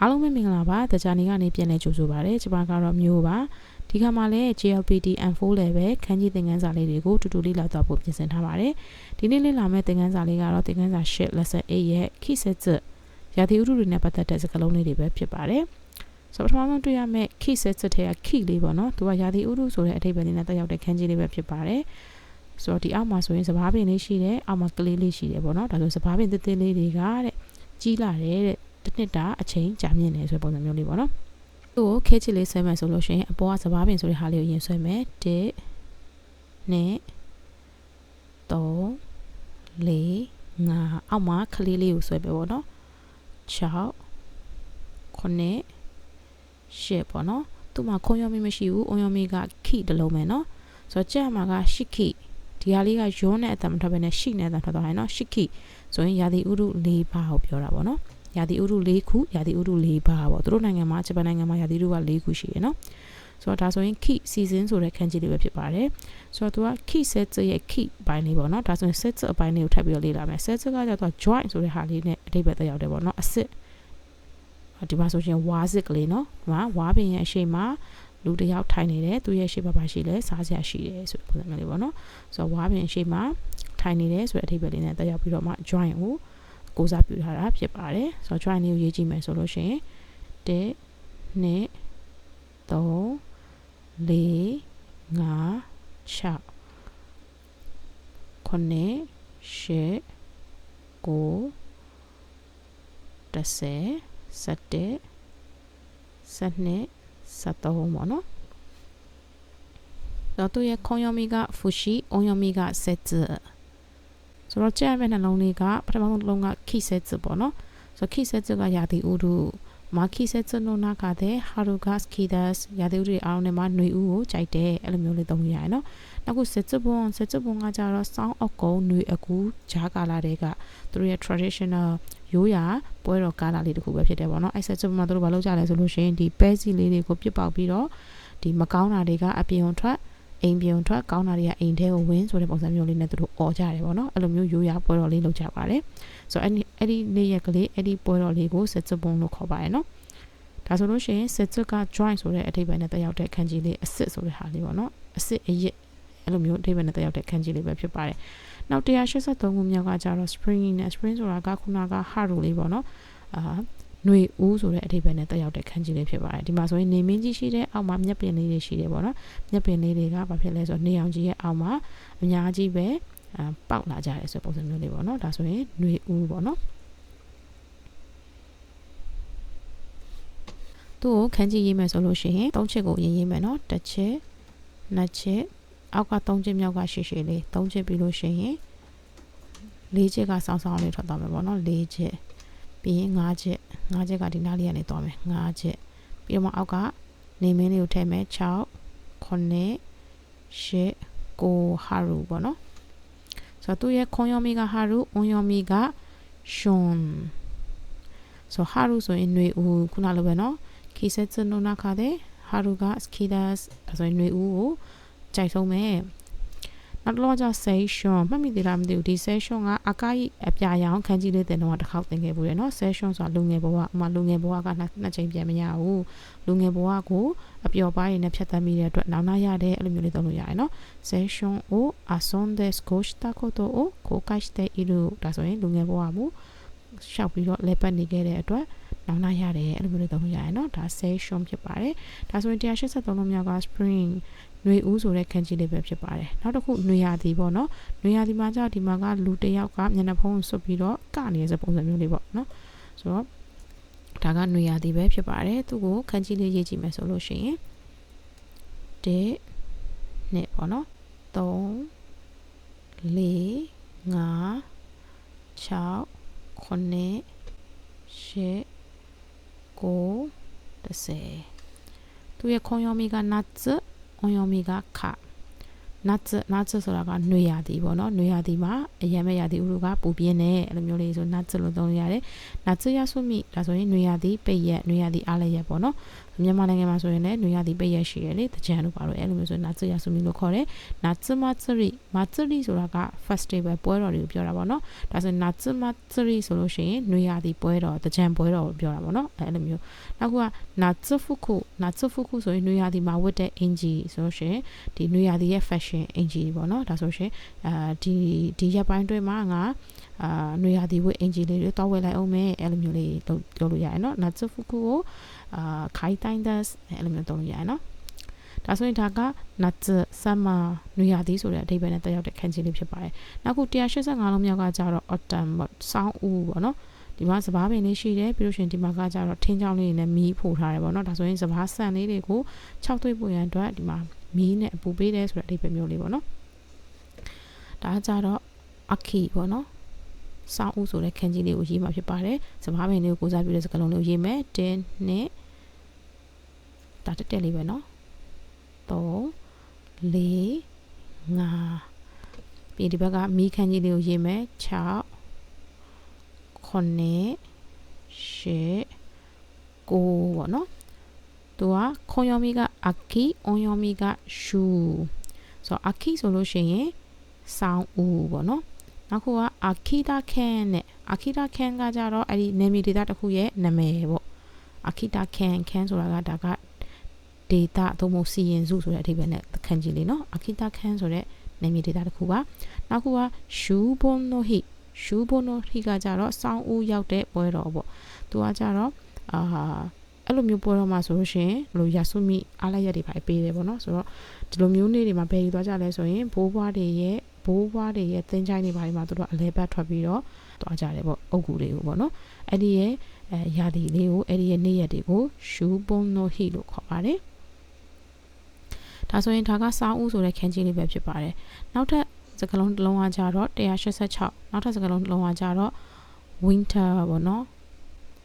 အားလုံးပဲမင်္ဂလာပါတကြနေကနေပြန်လဲကြိုဆိုပါရစေကျွန်မကတော့မျိုးပါဒီခါမှာလည်း JLPT M4 level ခန်းကြီးသင်ခန်းစာလေးတွေကိုတူတူလေးလောက်သွားဖို့ပြင်ဆင်ထားပါတယ်ဒီနေ့လေ့လာမယ့်သင်ခန်းစာလေးကတော့သင်ခန်းစာ8 lesson 8ရဲ့ key set ရာသီဥတုတွေနဲ့ပတ်သက်တဲ့စကားလုံးလေးတွေပဲဖြစ်ပါတယ်ဆိုတော့ပထမဆုံးတွေ့ရမယ့် key set ထဲက key လေးပေါ့နော်သူကရာသီဥတုဆိုတဲ့အဓိပ္ပာယ်လေးနဲ့တက်ရောက်တဲ့ခန်းကြီးလေးပဲဖြစ်ပါတယ်ဆိုတော့ဒီအောက်မှာဆိုရင်စဘာပင်လေးရှိတယ်အောက်မှာကလေးလေးရှိတယ်ပေါ့နော်ဒါဆိုစဘာပင်သေးသေးလေးတွေကတဲ့ကြီးလာတယ်တဲ့ တစ်နှစ်တာအချိန်ကြာမြင့်နေဆိုတဲ့ပုံစံမျိုးလေးပေါ့နော်သူ့ကိုခဲချစ်လေးဆွဲမယ်ဆိုလို့ရှိရင်အပေါ်ကစပားပင်ဆိုတဲ့ဟာလေးကိုရင်ဆွဲမယ်1 2 3 4 5အောက်မှာကလေးလေးကိုဆွဲပဲပေါ့နော်6 9 10ပေါ့နော်သူ့မှာခွန်ယောမီမရှိဘူးအွန်ယောမီကခိတလုံးပဲနော်ဆိုတော့ကြက်မှာကရှိခိဒီဟာလေးကယွန်းတဲ့အတံမထွက်ဘဲနဲ့ရှိနေတဲ့အတံထွက်သွားတယ်နော်ရှိခိဆိုရင်ရာသီဥတု၄ပါးကိုပြောတာပေါ့နော် ရာသီဥတု၄ခုရာသီဥတု၄ပါးပေါ့သူတို့နိုင်ငံမှာဂျပန်နိုင်ငံမှာရာသီဥတုက၄ခုရှိရယ်နော်ဆိုတော့ဒါဆိုရင် key season ဆိုတဲ့ခန်းကြီးလေးပဲဖြစ်ပါတယ်ဆိုတော့သူက key set ရဲ့ key ဘိုင်းလေးပေါ့နော်ဒါဆိုရင် set အပိုင်းလေးကိုထပ်ပြီးတော့လေ့လာမယ် set ကကျတော့ join ဆိုတဲ့ဟာလေးနဲ့အတိတ်ပဲတက်ရောက်တယ်ပေါ့နော်အစ်စ်ဒီမှာဆိုရင်ဝါစစ်ကလေးနော်ဒီမှာဝါပင်ရဲ့အရှိန်မှာလူတယောက်ထိုင်နေတယ်သူရဲ့ရှိဘဘာရှိလဲစားစရာရှိတယ်ဆိုတဲ့ပုံစံမျိုးလေးပေါ့နော်ဆိုတော့ဝါပင်ရှိမှထိုင်နေတယ်ဆိုတဲ့အထိပ္ပယ်လေးနဲ့တက်ရောက်ပြီးတော့မှ join ကို ကိုးစားပြုထားတာဖြစ်ပါတယ်ဆိုတော့ join လေးကိုရေးကြည့်မယ်ဆိုလို့ရှိရင်1 2 3 4 5 6 9 10 9 10 11 12 13ပေါ့နော်တော့သူရဲ့ခုံယောမီကဖူရှိအုံယောမီကဆက်ဇ ဆိုတော့ကြက်မဲ့နှလုံးလေးကပထမဆုံးတစ်လုံးကခိဆက်ဇပေါ့နော်ဆိုတော့ခိဆက်ဇကရာသီဥတုမာခိဆက်ဇနိုနာကတဲ့ဟာရူဂတ်ခီဒတ်ရာသီဥတုအားလုံးနဲ့မှာຫນွေဥကိုကြိုက်တယ်အဲ့လိုမျိုးလေးသုံးရရတယ်နော်နောက်ခုဆက်ဇဘွန်ဆက်ဇဘွန်ကကြတော့စောင်းအကုံຫນွေအကူဂျားကာလာတွေကသူတို့ရဲ့ traditional ရိုးရာပွဲတော်ကာလာလေးတစ်ခုပဲဖြစ်တယ်ပေါ့နော်အဲ့ဆက်ဇဘွန်မှာသူတို့ဘာလုပ်ကြလဲဆိုလို့ရှိရင်ဒီပဲစီလေးတွေကိုပြစ်ပေါက်ပြီးတော့ဒီမကောင်းတာတွေကအပြင်ထွက် အိမ်ပြုံထွက်ကောင်းတာတွေကအိမ်ထဲကိုဝင်ဆိုတဲ့ပုံစံမျိုးလေးနဲ့သူတို့អော်ကြတယ်ပေါ့နော်အဲ့လိုမျိုးရိုးရာပွဲတော်လေးလုပ်ကြပါတယ်ဆိုတော့အဲ့ဒီအဲ့ဒီနေ့ရက်ကလေးအဲ့ဒီပွဲတော်လေးကိုစစ်စစ်ပုံလို့ခေါ်ပါတယ်နော်ဒါဆိုလို့ရှိရင်စစ်စစ်က join ဆိုတဲ့အထိပ္ပယ်နဲ့တက်ရောက်တဲ့ခန်းကြီးလေးအစစ်ဆိုတဲ့ဟာလေးပေါ့နော်အစစ်အရစ်အဲ့လိုမျိုးအထိပ္ပယ်နဲ့တက်ရောက်တဲ့ခန်းကြီးလေးပဲဖြစ်ပါတယ်နောက်183ခုမြောက်ကကြတော့ spring နဲ့ spring ဆိုတာကခုနက haru လေးပေါ့နော်အာ နှွေဦးဆိုတဲ့အဓိပ္ပာယ်နဲ့တက်ရောက်တဲ့ခန်းကြီးလေးဖြစ်ပါတယ်ဒီမှာဆိုရင်နေမင်းကြီးရှိတဲ့အောက်မှာမြက်ပင်လေးတွေရှိတယ်ပေါ့နော်မြက်ပင်လေးတွေကဘာဖြစ်လဲဆိုတော့နေအောင်ကြီးရဲ့အောက်မှာအများကြီးပဲပေါက်လာကြတယ်ဆိုတဲ့ပုံစံမျိုးလေးပေါ့နော်ဒါဆိုရင်နှွေဦးပေါ့နော်သူ့ကိုခန်းကြီးရေးမယ်ဆိုလို့ရှိရင်သုံးချက်ကိုရေးရေးမယ်နော်တစ်ချက်နှစ်ချက်အောက်ကသုံးချက်မြောက်ကရှည်ရှည်လေးသုံးချက်ပြီးလို့ရှိရင်လေးချက်ကဆောင်းဆောင်းလေးထွက်သွားမယ်ပေါ့နော်လေးချက်ပြီးရင်၅ချက် ၅ချက်ကဒီနားလေးကနေသွားမယ်၅ချက်ပြီးတော့မှအောက်ကနေမင်းလေးကိုထည့်မယ်6 9 10 9ဟာရူပေါ့နော်ဆိုတော့သူ့ရဲ့ခွန်ယောမီကဟာရူအွန်ယောမီကရှွန်ဆိုဟာရူဆိုရင်ຫນွေဦးခုနလိုပဲနော်ခီဆက်စနိုနာခါတဲ့ဟာရူကစကီဒါစ်ဆိုရင်ຫນွေဦးကိုကြိုက်ဆုံးမယ် နောက်တစ်လောကျဆဲရှွန်မှတ်မိသေးလားမသိဘူးဒီဆဲရှွန်ကအကားကြီးအပြာရောင်ခန်းကြီးလေးတင်တော့တစ်ခေါက်တင်ခဲ့ဘူးတယ်နော်ဆဲရှွန်ဆိုတာလူငယ်ဘဝဥမာလူငယ်ဘဝကနှစ်ချိန်ပြန်မရဘူးလူငယ်ဘဝကိုအပျော်ပါးရည်နဲ့ဖြတ်သန်းမိတဲ့အတွက်နောက်နောက်ရတဲ့အဲ့လိုမျိုးလေးသုံးလို့ရတယ်နော်ဆဲရှွန်ကိုအဆွန်ဒက်စကိုစတာကိုတိုကိုကိုကတ်စတဲ့ဤလူဒါဆိုရင်လူငယ်ဘဝကိုရှောက်ပြီးတော့လဲပတ်နေခဲ့တဲ့အတွက်နောက်နောက်ရတယ်အဲ့လိုမျိုးလေးသုံးလို့ရတယ်နော်ဒါဆဲရှွန်ဖြစ်ပါတယ်ဒါဆိုရင်183လုံးမြောက်က spring ຫນွေဦးဆိုတဲ့ခန်းကြီးလေးပဲဖြစ်ပါတယ်နောက်တစ်ခုຫນွေရာသီပေါ့နော်ຫນွေရာသီမှာじゃဒီမှာကလူတစ်ယောက်ကမျက်နှာဖုံးဆွတ်ပြီးတော့ကနေစပုံစံမျိုးလေးပေါ့နော်ဆိုတော့ဒါကຫນွေရာသီပဲဖြစ်ပါတယ်သူ့ကိုခန်းကြီးလေးရေးကြည့်မယ်ဆိုလို့ရှိရင်တစ်နှစ်ပေါ့နော်3 4 5 6 9 10 9 10သူရဲ့ခွန်ယောမီက nuts အွ န်ယောမီကခ နတ်နတ်ဆိုတာကနှွေရာသီပေါ့နော်နှွေရာသီမှာအရမ်းမဲ့ရာသီဥတုကပူပြင်းတယ်အဲ့လိုမျိုးလေးဆိုနတ်လို့သုံးလို့ရတယ်နတ်ရဆုမိဒါဆိုရင်နှွေရာသီပိတ်ရက်နှွေရာသီအားလည်းရက်ပေါ့နော်မြန်မာနိုင်ငံမှာဆိုရင်လည်းနှွေရာသီပိတ်ရက်ရှိရလေတကြံလို့ပါလို့အဲ့လိုမျိုးဆိုနတ်ရဆုမိလို့ခေါ်တယ်နတ်မတ်စရီမတ်စရီဆိုတာက festival ပွဲတော်တွေကိုပြောတာပေါ့နော်ဒါဆိုနတ်မတ်စရီဆိုလို့ရှိရင်နှွေရာသီပွဲတော်တကြံပွဲတော်ကိုပြောတာပေါ့နော်အဲ့လိုမျိုးနောက်ကနတ်ဖုခုနတ်ဖုခုဆိုရင်နှွေရာသီမှာဝတ်တဲ့အင်ဂျီဆိုလို့ရှိရင်ဒီနှွေရာသီရဲ့ fashion ရှင်အင်ဂျီပေါ့နော်ဒါဆိုရှင်အဲဒီဒီရက်ပိုင်းတွင်းမှာငါအာနွေရာသီဝတ်အင်ဂျီလေးတွေတောက်ဝယ်လိုက်အောင်မယ်အဲ့လိုမျိုးလေးပြောလို့ရတယ်နော်နာဇဖူကူကိုအာခိုင်တိုင်းဒတ်အဲ့လိုမျိုးတောက်လို့ရတယ်နော်ဒါဆိုရင်ဒါကနတ်ဆမ်မာနွေရာသီဆိုတဲ့အဓိပ္ပာယ်နဲ့တက်ရောက်တဲ့ခန်းကြီးလေးဖြစ်ပါတယ်။နောက်ခု185လုံးမြောက်ကကြတော့ autumn ဆောင်းဦးပေါ့နော်။ဒီမှာစဘာပင်လေးရှိတယ်ပြီးလို့ရှိရင်ဒီမှာကကြတော့ထင်းချောင်းလေးနဲ့မီးဖို့ထားတယ်ပေါ့နော်။ဒါဆိုရင်စဘာဆန်လေးတွေကို6သွေးပုံရန်အတွက်ဒီမှာ မီးနဲ့အပူပေးတယ်ဆိုတဲ့အဓိပ္ပာယ်မျိုးလေးပေါ့နော်ဒါကြတော့အခိပေါ့နော်စောင်းဥဆိုတဲ့ခန်းကြီးလေးကိုရေးမှာဖြစ်ပါတယ်စဘာပင်လေးကိုကိုစားပြုတဲ့စကားလုံးလေးကိုရေးမယ်တင်းနဲ့ဒါတက်တက်လေးပဲနော်3 4 5ပြီးဒီဘက်ကမီးခန်းကြီးလေးကိုရေးမယ်6 9 10 9ပေါ့နော် သူကခွန်ယောမီကအကီအွန်ယောမီကရှူဆိုတော့အကီဆိုလို့ရှိရင်ဆောင်းဦးပေါ့နော်နောက်ခုကအာခီတာခန်နဲ့အာခီတာခန်ကကြတော့အဲ့ဒီနေမီဒေတာတစ်ခုရဲ့နာမည်ပေါ့အာခီတာခန်ခန်ဆိုတာကဒါကဒေတာသို့မဟုတ်စီရင်စုဆိုတဲ့အဓိပ္ပာယ်နဲ့သခန်းကြီးလေးနော်အာခီတာခန်ဆိုတဲ့နေမီဒေတာတစ်ခုပါနောက်ခုကရှူဘွန်နိုဟီရှူဘွန်နိုဟီကကြတော့ဆောင်းဦးရောက်တဲ့ပွဲတော်ပေါ့သူကကြတော့အာ အဲ့လိုမျိုးပွဲတော့မှာဆိုလို့ရှင်ဘလို့ရာစုမိအားလိုက်ရက်တွေပါပေးတယ်ပေါ့နော်ဆိုတော့ဒီလိုမျိုးနေ့တွေမှာဘယ်တွေသွားကြလဲဆိုရင်ဘိုးဘွားတွေရဲ့ဘိုးဘွားတွေရဲ့သင်ချိုင်းတွေပါတွေမှာသူတို့အလဲပတ်ထွက်ပြီးတော့သွားကြတယ်ပေါ့အုတ်ဂူတွေကိုပေါ့နော်အဲ့ဒီရဲ့အဲရာသီလေးကိုအဲ့ဒီရဲ့နေ့ရက်တွေကိုရှူပုံနိုဟီလို့ခေါ်ပါတယ်ဒါဆိုရင်ဒါကစာအုပ်ဆိုတဲ့ခန်းကြီးလေးပဲဖြစ်ပါတယ်နောက်ထပ်စကလုံးတစ်လုံးကကြတော့186နောက်ထပ်စကလုံးတစ်လုံးကကြတော့ winter ပေါ့နော်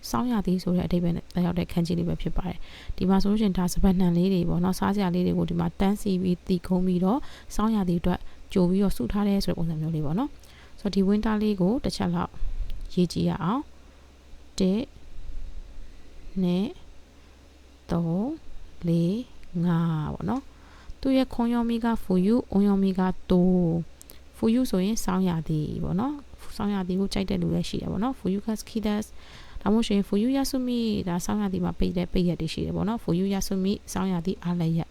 စောင်းရသည်ဆိုတဲ့အဓိပ္ပာယ်နဲ့တက်ရောက်တဲ့ခန်းကြီးလေးပဲဖြစ်ပါတယ်ဒီမှာဆိုလို့ရှိရင်ဒါစပတ်နှံလေးတွေပေါ့နော်စားစရာလေးတွေကိုဒီမှာတန်းစီပြီးတီခုံးပြီးတော့စောင်းရသည်အတွက်ကြိုပြီးတော့စုထားတယ်ဆိုတဲ့ပုံစံမျိုးလေးပေါ့နော်ဆိုတော့ဒီ winter လေးကိုတစ်ချက်လောက်ရေးကြည့်ရအောင်1 2 3 4 5ပေါ့နော်သူရဲ့ခွန်ယောမီက for you အွန်ယောမီက to for you ဆိုရင်စောင်းရသည်ပေါ့နော်ဆောင်ရသည်ကိုကြိုက်တဲ့လူလည်းရှိတယ်ပေါ့နော် for you guys kidas ဒါမှမဟုတ်ရှင် for you yasumi ဒါဆောင်းရသည်မှာပိတ်တဲ့ပိတ်ရက်တွေရှိတယ်ပေါ့နော် for you yasumi ဆောင်းရသည်အားလည်းရက်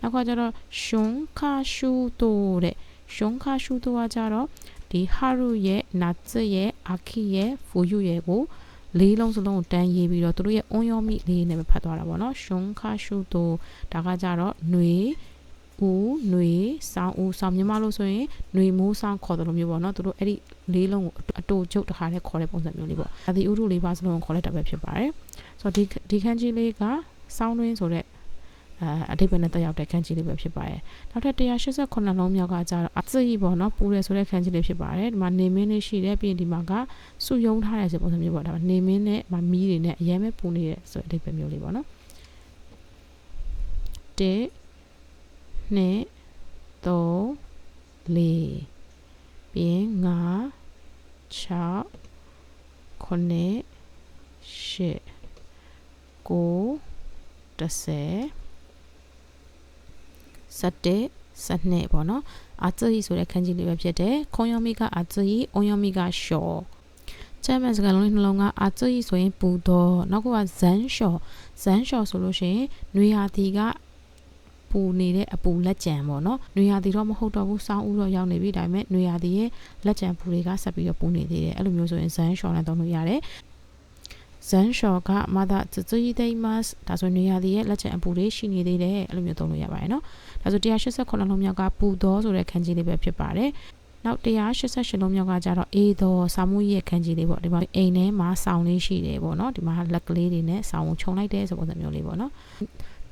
နောက်ခါကျတော့ shun ka shu to တဲ့ shun ka shu to ကကျတော့ဒီ haru ရဲ့ natsu ရဲ့ aki ရဲ့ for you ရဲ့ကိုလေးလုံးစလုံးကိုတန်းရေးပြီးတော့သူတို့ရဲ့ on yomi လေးနဲ့ပဲဖတ်သွားတာပေါ့နော် shun ka shu to ဒါကကျတော့ຫນွေ ဦးနှွေဆောင်းဦးဆောင်းမြန်မာလို့ဆိုရင်နှွေမိုးဆောင်းခေါ်တယ်လို့မျိုးပေါ့နော်သူတို့အဲ့ဒီလေးလုံးကိုအတူချုပ်တခါတည်းခေါ်တဲ့ပုံစံမျိုးလေးပေါ့ဒါဒီဥတုလေးပါစလုံးကိုခေါ်လိုက်တာပဲဖြစ်ပါတယ်ဆိုတော့ဒီဒီခန်းကြီးလေးကဆောင်းတွင်းဆိုတဲ့အာအတိတ်ပဲနဲ့တက်ရောက်တဲ့ခန်းကြီးလေးပဲဖြစ်ပါတယ်နောက်ထပ်189လုံးမြောက်ကကျတော့အစကြီးပေါ့နော်ပူတယ်ဆိုတဲ့ခန်းကြီးလေးဖြစ်ပါတယ်ဒီမှာနေမင်းလေးရှိတယ်ပြီးရင်ဒီမှာကစုယုံထားတယ်ဆိုပုံစံမျိုးပေါ့ဒါနေမင်းနဲ့မီးတွေနဲ့အရင်ပဲပူနေတယ်ဆိုတဲ့အတိတ်ပဲမျိုးလေးပေါ့နော်1 2 3 4ပြီးရင်5 6 9 10 9 10 11စနစ်ပေါ့နော်အာဇီဆိုတဲ့ခန်းကြီးလေးပဲဖြစ်တယ်ခွန်ယောမိကအာဇီအွန်ယောမိကရှော်ကျမ်းမစကားလုံးလေးနှလုံးကအာဇီဆိုရင်ပူတော့နောက်ကဇန်ရှော်ဇန်ရှော်ဆိုလို့ရှိရင်နွေရာသီက ပူနေတဲ့အပူလက်ကြံပေါ့နော်။နွေရာသီတော့မဟုတ်တော့ဘူးစောင်းဦးတော့ရောက်နေပြီဒါပေမဲ့နွေရာသီရဲ့လက်ကြံပူတွေကဆက်ပြီးတော့ပူနေသေးတယ်။အဲ့လိုမျိုးဆိုရင်ဇန်ရှော်နဲ့သုံးလို့ရတယ်။ဇန်ရှော်ကမသာဇဇီဒိမတ်ဒါဆိုနေရာဒီရဲ့လက်ချက်အပူလေးရှိနေသေးတယ်အဲ့လိုမျိုးသုံးလို့ရပါတယ်နော်ဒါဆို189လုံးမြောက်ကပူသောဆိုတဲ့ခန်းကြီးလေးပဲဖြစ်ပါတယ်နောက်188လုံးမြောက်ကကြတော့အေးသောစာမှုရဲ့ခန်းကြီးလေးပေါ့ဒီမှာအိမ်ထဲမှာဆောင်းလေးရှိတယ်ပေါ့နော်ဒီမှာလက်ကလေးတွေနဲ့ဆောင်းကိုခြုံလိုက်တဲ့ဆိုပုံစံမျိုးလေးပေါ့နော်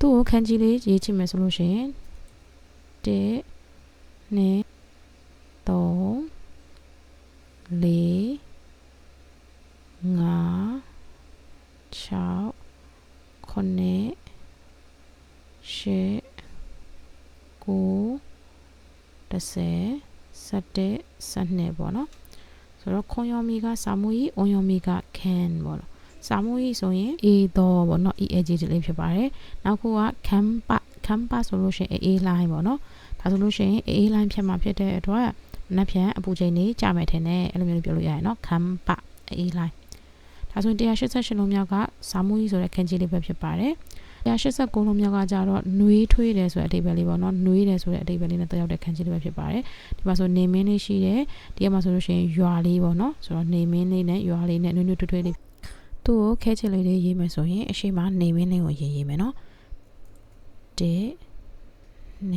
သူ့ကိုခန်းကြီးလေးရေးချင်မယ်ဆိုလို့ရှိရင်1 2 3 4 5 6 9 10 9 10 11 12ပေါ့နော်ဆိုတော့ခွန်ယောမီကစာမူကြီးအွန်ယောမီက can ပေါ့နော် စာမွေးဆိုရင် a တော့ပေါ့နော် e adjective လေးဖြစ်ပါတယ်နောက်ခုက campa campa ဆိုလို့ရှိရင် a line ပေါ့နော်ဒါဆိုလို့ရှိရင် a line ဖြစ်မှာဖြစ်တဲ့အတွက်နက်ဖြန်အပူချိန်လေးကြာမယ်ထင်တယ်အဲ့လိုမျိုးပြောလို့ရတယ်နော် campa a line ဒါဆိုရင်188လုံးမြောက်ကစာမွေးဆိုတဲ့ခန်းကြီးလေးပဲဖြစ်ပါတယ်189လုံးမြောက်ကကြတော့နှွေးထွေးတယ်ဆိုတဲ့အဓိပ္ပာယ်လေးပေါ့နော်နှွေးတယ်ဆိုတဲ့အဓိပ္ပာယ်လေးနဲ့တက်ရောက်တဲ့ခန်းကြီးလေးပဲဖြစ်ပါတယ်ဒီမှာဆိုနေမင်းလေးရှိတယ်ဒီကမှာဆိုလို့ရှိရင်ရွာလေးပေါ့နော်ဆိုတော့နေမင်းလေးနဲ့ရွာလေးနဲ့နှွေးနှွေးထွေးထွေးလေး သူ့ကိုခဲချစ်လေးလေးရေးမယ်ဆိုရင်အရှိမနေမင်းလေးကိုရေးရေးမယ်နော်1 2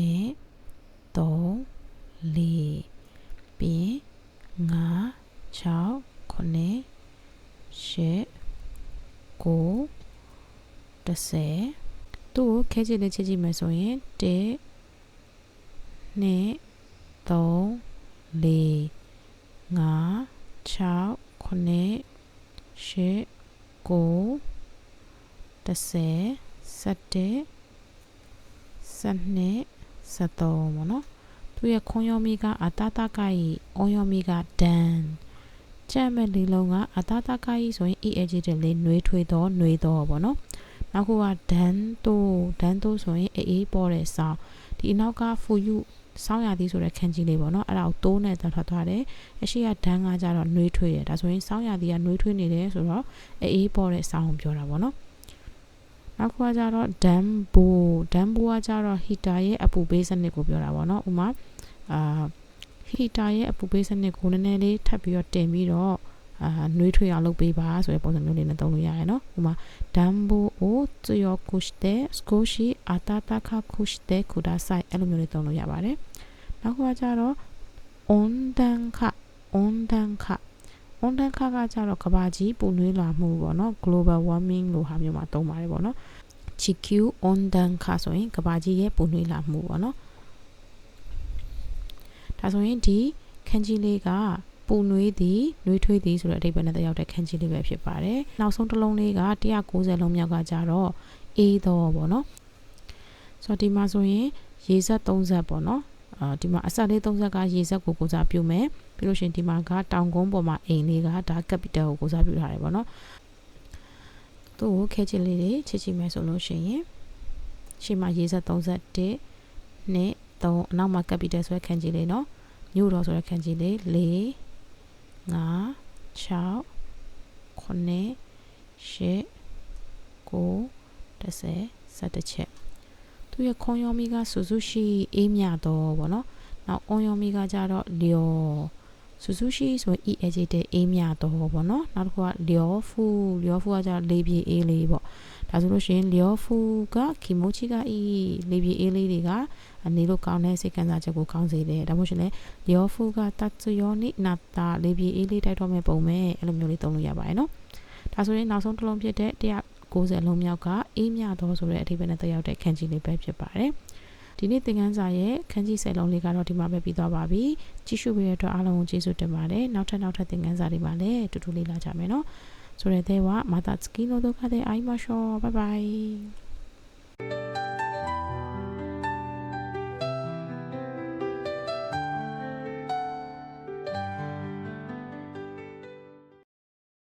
3 4ပြီး5 6 9 10 9 10သူ့ကိုခဲချစ်လေးချစ်ကြည့်မယ်ဆိုရင်1 2 3 4 5 6 9 10 9 10 17 12 73ပေါ့နော်သူရဲ့ခွန်ယောမီကအတာတာကကြီးအွန်ယောမီကဒန်ကြက်မဲ့လေးလုံးကအတာတာကကြီးဆိုရင် EAG တဲ့လေးနှွေးထွေးတော့နှွေးတော့ပေါ့နော်နောက်ခုကဒန်တိုဒန်တိုဆိုရင်အေးအေးပေါ်တဲ့ဆောင်းဒီအနောက်ကဖူယူ ဆောင်းရသည်ဆိုတဲ့ခန်းကြီးလေးပေါ့နော်အဲ့ဒါကိုတိုးနဲ့တတ်ထွက်သွားတယ်အရှိကဒန်ကကြတော့နှွေးထွေးတယ်ဒါဆိုရင်ဆောင်းရသည်ကနှွေးထွေးနေတယ်ဆိုတော့အေးအေးပေါ်တဲ့ဆောင်းကိုပြောတာပေါ့နော်နောက်ခုကကြတော့ dam bo dam bo ကကြတော့ heater ရဲ့အပူပေးစနစ်ကိုပြောတာပေါ့နော်ဥမာအာ heater ရဲ့အပူပေးစနစ်ကိုနည်းနည်းလေးထပ်ပြီးတော့တင်ပြီးတော့ အာနှွေးထွေးအောင်လုပ်ပေးပါဆိုတဲ့ပုံစံမျိုးလေးနဲ့သုံးလို့ရတယ်နော်ဥမာ dam bo o tsuyo kushite skoshi atataka kushite kudasai အဲ့လိုမျိုးလေးသုံးလို့ရပါတယ်နောက်ခုကကြတော့ ondanka ondanka ဝန်တန်ခါကကြတော့ကဘာကြီးပူနွေးလာမှုပေါ့နော် global warming လို့ဟာမျိုးမှာသုံးပါတယ်ပေါ့နော် GQ on dan ခါဆိုရင်ကဘာကြီးရဲ့ပူနွေးလာမှုပေါ့နော်ဒါဆိုရင်ဒီခန်းကြီးလေးက ပူနွေးသည်နှွေးထွေးသည်ဆိုတဲ့အဓိပ္ပာယ်နဲ့တက်ရောက်တဲ့ခန်းကြီးလေးပဲဖြစ်ပါတယ်နောက်ဆုံးတစ်လုံးလေးက190လုံးမြောက်ကကြတော့အေးတော့ပေါ့နော်ဆိုတော့ဒီမှာဆိုရင်ရေဆက်30ပေါ့နော်အာဒီမှာအဆက်လေး30ကရေဆက်ကိုကိုစားပြုမယ်ပြီးလို့ရှိရင်ဒီမှာကတောင်ကုန်းပေါ်မှာအိမ်လေးကဒါ capital ကိုကိုစားပြုထားတယ်ပေါ့နော်သူ့ကိုခဲချစ်လေးတွေချစ်ချစ်မယ်ဆိုလို့ရှိရင်ရှေ့မှာရေဆက်31နဲ့3အနောက်မှာ capital ဆိုတဲ့ခန်းကြီးလေးနော်မြို့တော်ဆိုတဲ့ခန်းကြီးလေး4 5 6 9 10 9 10 11ချက်သူရဲ့ခွန်ယောမီကဆူဆူရှိအေးမြတော့ဗောနော်နောက်အွန်ယောမီကကြတော့လျော်ဆူဆူရှိဆိုရင် EAG တဲ့အေးမြတော့ဗောနော်နောက်တစ်ခုကလျော်ဖူလျော်ဖူကကြတော့လေးပြေအေးလေးဗော ဒါဆိုလို့ရှိရင်လျော်ဖူကကီမိုချီကအေးလေးပြေအေးလေးတွေကအနေလို့ကောင်းတဲ့စိတ်ကန်းစားချက်ကိုကောင်းစေတယ်ဒါမှမဟုတ်ရှင်လေလျော်ဖူကတတ်ယောနိနာတာလေးပြေအေးလေးတိုက်တော့မဲ့ပုံမဲ့အဲ့လိုမျိုးလေးသုံးလို့ရပါတယ်နော်ဒါဆိုရင်နောက်ဆုံးတစ်လုံးဖြစ်တဲ့190လုံးမြောက်ကအေးမြတော့ဆိုတဲ့အဓိပ္ပာယ်နဲ့တက်ရောက်တဲ့ခန်းကြီးလေးပဲဖြစ်ပါတယ်ဒီနေ့သင်ခန်းစာရဲ့ခန်းကြီး10လုံးလေးကတော့ဒီမှာပဲပြီးသွားပါပြီကြည့်ရှုပေးတဲ့အတွက်အားလုံးကိုကျေးဇူးတင်ပါတယ်နောက်ထပ်နောက်ထပ်သင်ခန်းစာတွေမှာလည်းအတူတူလေ့လာကြမယ်နော် それではまた次の動画で会いましょう。バイバイ。